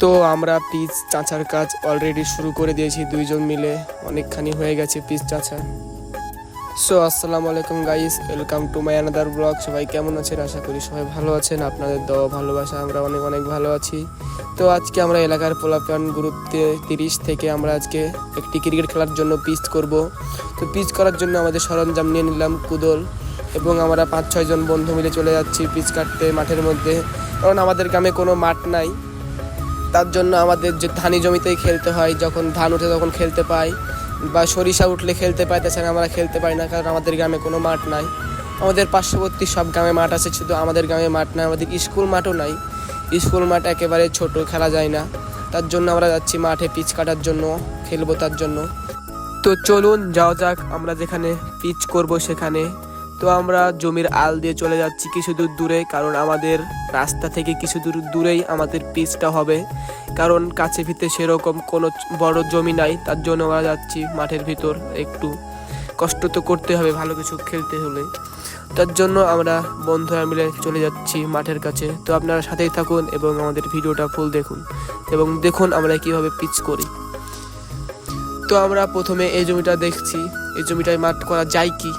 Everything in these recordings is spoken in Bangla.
তো আমরা পিচ চাঁচার কাজ অলরেডি শুরু করে দিয়েছি দুইজন মিলে। অনেকখানি হয়ে গেছে পিচ চাঁচা। সো আসসালামু আলাইকুম guys welcome to my another vlog সবাই কেমন আছেন? আশা করি সবাই ভালো আছেন। আপনাদের দেওয়া ভালোবাসা, আমরা অনেক অনেক ভালো আছি। তো আজকে আমরা এলাকার পোলাপান গ্রুপ তিরিশ থেকে আমরা আজকে একটি ক্রিকেট খেলার জন্য পিচ করব। তো পিচ করার জন্য আমাদের সরঞ্জাম নিয়ে নিলাম কুদল এবং আমরা পাঁচ ছয়জন বন্ধু মিলে চলে যাচ্ছি পিচ কাটতে মাঠের মধ্যে। কারণ আমাদের গ্রামে কোনো মাঠ নাই। তার জন্য আমাদের যে ধানি জমিতেই খেলতে হয়, যখন ধান উঠে তখন খেলতে পাই বা সরিষা উঠলে খেলতে পাই, তাছাড়া আমরা খেলতে পাই না কারণ আমাদের গ্রামে কোনো মাঠ নাই। আমাদের পার্শ্ববর্তী সব গ্রামে মাঠ আছে, শুধু আমাদের গ্রামে মাঠ নাই, আমাদের স্কুল মাঠও নাই। স্কুল মাঠ একেবারে ছোট, খেলা যায় না। তার জন্য আমরা যাচ্ছি মাঠে পিচ কাটার জন্য, খেলব তার জন্য। তো চলুন, যাওয়া যাক আমরা যেখানে পিচ করব সেখানে। তো আমরা জমির আল দিয়ে চলে যাচ্ছি কিছু দূর দূরে, কারণ আমাদের রাস্তা থেকে কিছু দূর দূরেই আমাদের পিচটা হবে। কারণ কাছে ভিতে সেরকম কোনো বড় জমি নাই, তার জন্য আমরা যাচ্ছি মাঠের ভিতর একটু। কষ্ট তো করতে হবে ভালো কিছু খেলতে হলে। তার জন্য আমরা বন্ধুরা মিলে চলে যাচ্ছি মাঠের কাছে। তো আপনারা সাথেই থাকুন এবং আমাদের ভিডিওটা ফুল দেখুন এবং দেখুন আমরা কীভাবে পিচ করি। তো আমরা প্রথমে এই জমিটা দেখছি। এই জমিটায় মাঠ করা যায় কি?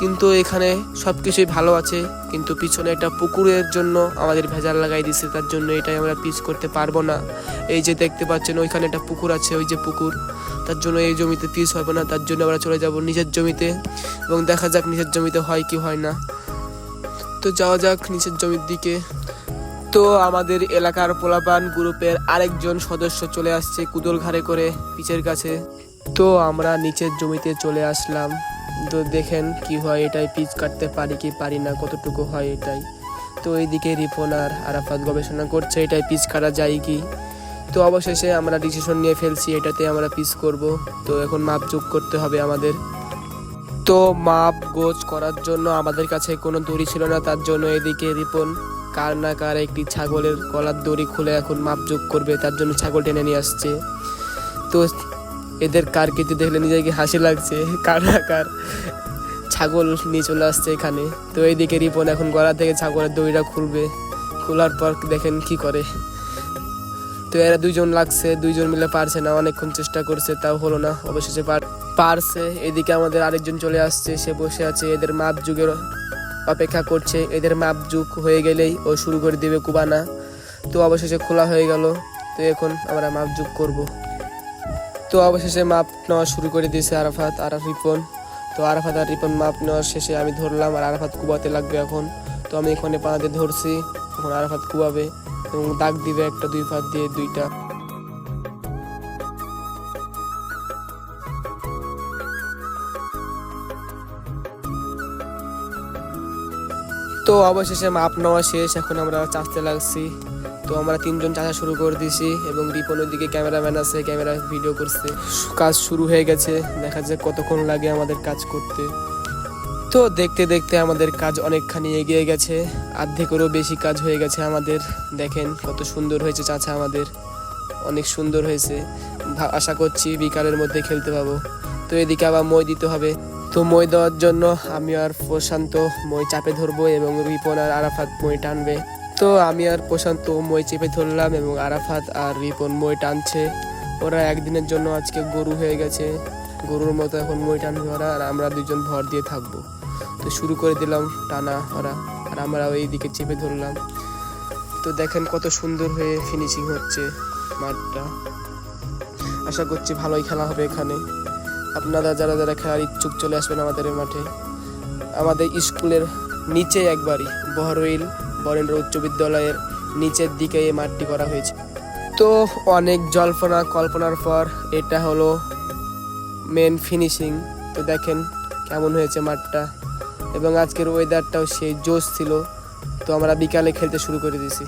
কিন্তু এখানে সব কিছুই ভালো আছে, কিন্তু পিছনে একটা পুকুরের জন্য আমাদের ভেজাল লাগাই দিছে, তার জন্য এটাই আমরা পিচ করতে পারব না। এই যে দেখতে পাচ্ছেন, ওইখানে একটা পুকুর আছে, ওই যে পুকুর। তার জন্য এই জমিতে পিচ হবে না, তার জন্য আমরা চলে যাব নিজের জমিতে এবং দেখা যাক নিজের জমিতে হয় কি হয় না। তো যাওয়া যাক নিচের জমির দিকে। তো আমাদের এলাকার পোলাপান গ্রুপের আরেকজন সদস্য চলে আসছে কুদল ঘাড়ে করে পিচের কাছে। তো আমরা নিচের জমিতে চলে আসলাম। তো দেখেন কি হয়, এটাই পিচ কাটতে পারি কি পারি না, কতটুকু হয় এটাই। তো এইদিকে রিপন আর আরাফাত গবেষণা করছে, এটাই পিচ কাটা যায় কি। তো অবশেষে আমরা ডিসিশন নিয়ে ফেলছি, এটাতে আমরা পিচ করব। তো এখন মাপ যোগ করতে হবে আমাদের। তো মাপ গোছ করার জন্য আমাদের কাছে কোনো দড়ি ছিল না, তার জন্য এদিকে রিপন কার না কার একটি ছাগলের গলার দড়ি খুলে এখন মাপ যোগ করবে, তার জন্য ছাগল টেনে নিয়ে আসছে। তো এদের কার কেটে দেখলে নিজেকে হাসি লাগছে? কার কার? ছাগল নিয়ে চলে আসছে এখানে। তো এইদিকে রিপন এখন গলা থেকে ছাগলের দড়িটা খুলবে। খোলার পর দেখেন কি করে। তো এরা দুইজন লাগছে, দুইজন মিলে পারছে না, অনেকক্ষণ চেষ্টা করছে, তাও হলো না। অবশেষে পার, পারছে। এদিকে আমাদের আরেকজন চলে আসছে, সে বসে আছে, এদের মাপ যুগের অপেক্ষা করছে। এদের মাপ যুগ হয়ে গেলেই ও শুরু করে দেবে কুবানা। তো অবশেষে খোলা হয়ে গেল। তো এখন আমরা মাপ যুগ করব। তো অবশেষে মাপ নেওয়া শুরু করে দিয়েছে আরাফাত আর রিপন। তো আরাফাত আর রিপন মাপ নেওয়ার শেষে আমি ধরলাম আর আরাফাত কুবাতে লাগবে এখন। তো আমি এখানে পানাতে ধরছি, এখন আরাফাত কুবাবে এবং দাগ দিবে একটা দুই ফাত দিয়ে দুইটা। তো অবশেষে মাপ নেওয়া শেষ, এখন আমরা চাচতে লাগছি। তো আমরা তিনজন চাচা শুরু করে দিয়েছি এবং রিপনের দিকে ক্যামেরাম্যান আছে, ক্যামেরা ভিডিও করছে। কাজ শুরু হয়ে গেছে, দেখা যাক কতক্ষণ লাগে আমাদের কাজ করতে। তো দেখতে দেখতে আমাদের কাজ অনেকখানি এগিয়ে গেছে অর্ধেকেরও বেশি কাজ হয়ে গেছে আমাদের। দেখেন কত সুন্দর হয়েছে চাচা আমাদের, অনেক সুন্দর হয়েছে। আশা করছি বিকালের মধ্যে খেলতে পাবো। তো এদিকে আবার মই দিতে হবে। তো মই দেওয়ার জন্য আমি আর প্রশান্ত মই চাপে ধরবো এবং রিপন আর আরাফাত মই টানবে। তো আমি আর প্রশান্ত মই চেপে ধরলাম এবং আরাফাত আর রিপন মই টানছে। ওরা একদিনের জন্য আজকে গরু হয়ে গেছে। গরুর মতো এখন মই টানবে ওরা আর আমরা দুজন ভর দিয়ে থাকব। তো শুরু করে দিলাম টানা ওরা আর আমরা ওই দিকে চেপে ধরলাম। তো দেখেন কত সুন্দর হয়ে ফিনিশিং হচ্ছে মাঠটা। আশা করছি ভালোই খেলা হবে এখানে। আপনারা যারা যারা খেলার ইচ্ছুক চলে আসবেন আমাদের মাঠে। আমাদের স্কুলের নিচে একবারই বহরইল। বরেন্দ্র উচ্চ বিদ্যালয়ের নিচের দিকে এই মাঠটি করা হয়েছে। তো অনেক জল্পনা, কল্পনার পর এটা হলো মেন ফিনিশিং তো দেখেন কেমন হয়েছে মাঠটা। এবং আজকের ওয়েদারটাও সেই জোশ ছিল। তো আমরা বিকালে খেলতে শুরু করে দিয়েছি।